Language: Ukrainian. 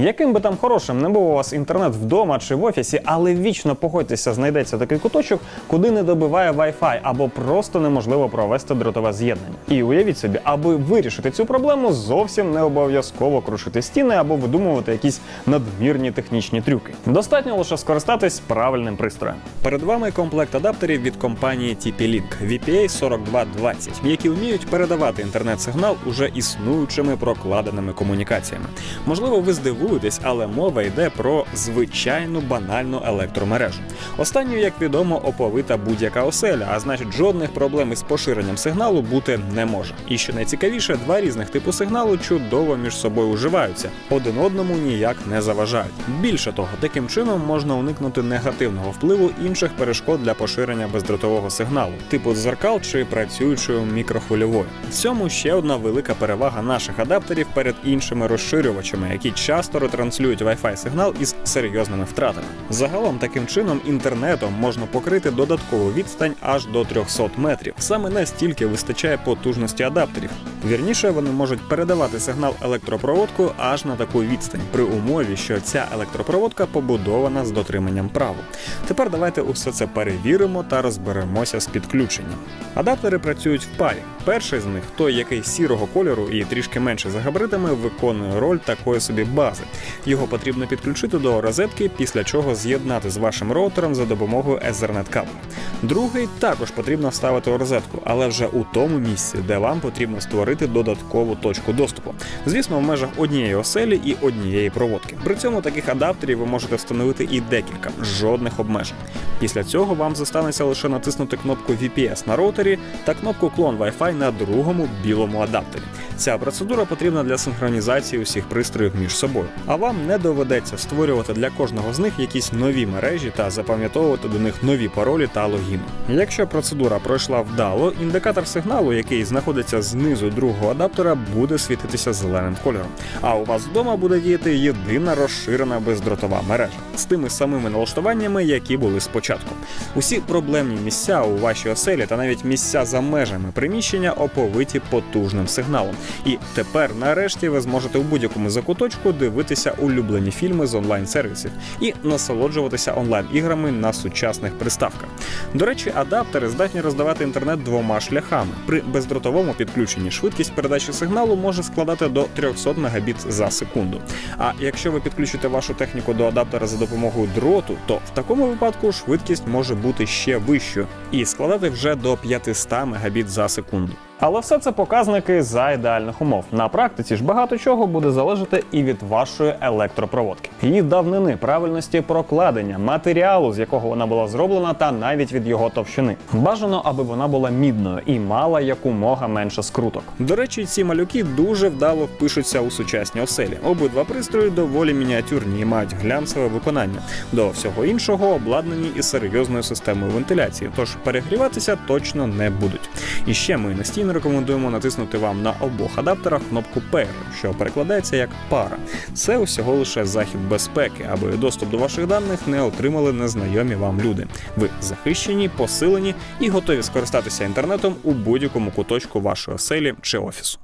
Яким би там хорошим не був у вас інтернет вдома чи в офісі, але вічно погодьтеся, знайдеться такий куточок, куди не добиває Wi-Fi або просто неможливо провести дротове з'єднання. І уявіть собі, аби вирішити цю проблему, зовсім не обов'язково крушити стіни або видумувати якісь надмірні технічні трюки. Достатньо лише скористатись правильним пристроєм. Перед вами комплект адаптерів від компанії TP-Link VPA 4220, які вміють передавати інтернет-сигнал уже існуючими прокладеними комунікаціями. Можливо, ви здивуєтесь, але мова йде про звичайну банальну електромережу. Останню, як відомо, оповита будь-яка оселя, а значить, жодних проблем із поширенням сигналу бути не може. І що найцікавіше, два різних типу сигналу чудово між собою уживаються, один одному ніяк не заважають. Більше того, таким чином можна уникнути негативного впливу інших перешкод для поширення бездротового сигналу, типу дзеркал чи працюючої мікрохвильової. В цьому ще одна велика перевага наших адаптерів перед іншими розширювачами, які часто ретранслюють Wi-Fi сигнал із серйозними втратами. Загалом таким чином інтернетом можна покрити додаткову відстань аж до 300 метрів. Саме настільки вистачає потужності адаптерів. Вірніше вони можуть передавати сигнал електропроводку аж на таку відстань, при умові, що ця електропроводка побудована з дотриманням правил. Тепер давайте усе це перевіримо та розберемося з підключенням. Адаптери працюють в парі. Перший з них той, який сірого кольору і трішки менше за габаритами, виконує роль такої собі бази. Його потрібно підключити до розетки, після чого з'єднати з вашим роутером за допомогою Ethernet кабеля. Другий також потрібно вставити у розетку, але вже у тому місці, де вам потрібно створити додаткову точку доступу. Звісно, в межах однієї оселі і однієї проводки. При цьому таких адаптерів ви можете встановити і декілька, жодних обмежень. Після цього вам зостанеться лише натиснути кнопку VPS на роутері та кнопку клон Wi-Fi на другому білому адаптері. Ця процедура потрібна для синхронізації усіх пристроїв між собою. А вам не доведеться створювати для кожного з них якісь нові мережі та запам'ятовувати до них нові паролі та логіни. Якщо процедура пройшла вдало, індикатор сигналу, який знаходиться знизу другого адаптера, буде світитися зеленим кольором. А у вас вдома буде діяти єдина розширена бездротова мережа з тими самими налаштуваннями, які були спочатку. Усі проблемні місця у вашій оселі та навіть місця за межами приміщення оповиті потужним сигналом. І тепер, нарешті, ви зможете у будь-якому закуточку дивитися улюблені фільми з онлайн-сервісів і насолоджуватися онлайн-іграми на сучасних приставках. До речі, адаптери здатні роздавати інтернет двома шляхами. При бездротовому підключенні швидкість передачі сигналу може складати до 300 Мбіт за секунду. А якщо ви підключите вашу техніку до адаптера за допомогою дроту, то в такому випадку швидкість може бути ще вищою і складати вже до 500 Мбіт за секунду. Але все це показники за ідеальних умов. На практиці ж багато чого буде залежати і від вашої електропроводки, її давнини, правильності прокладення, матеріалу, з якого вона була зроблена, та навіть від його товщини. Бажано, аби вона була мідною і мала якомога менше скруток. До речі, ці малюки дуже вдало впишуться у сучасні оселі. Обидва пристрої доволі мініатюрні і мають глянцеве виконання. До всього іншого обладнані і серйозною системою вентиляції, тож перегріватися точно не будуть. І ще ми настійно рекомендуємо натиснути вам на обох адаптерах кнопку Pair, що перекладається як пара. Це усього лише захід безпеки, аби доступ до ваших даних не отримали незнайомі вам люди. Ви захищені, посилені і готові скористатися інтернетом у будь-якому куточку вашої оселі чи офісу.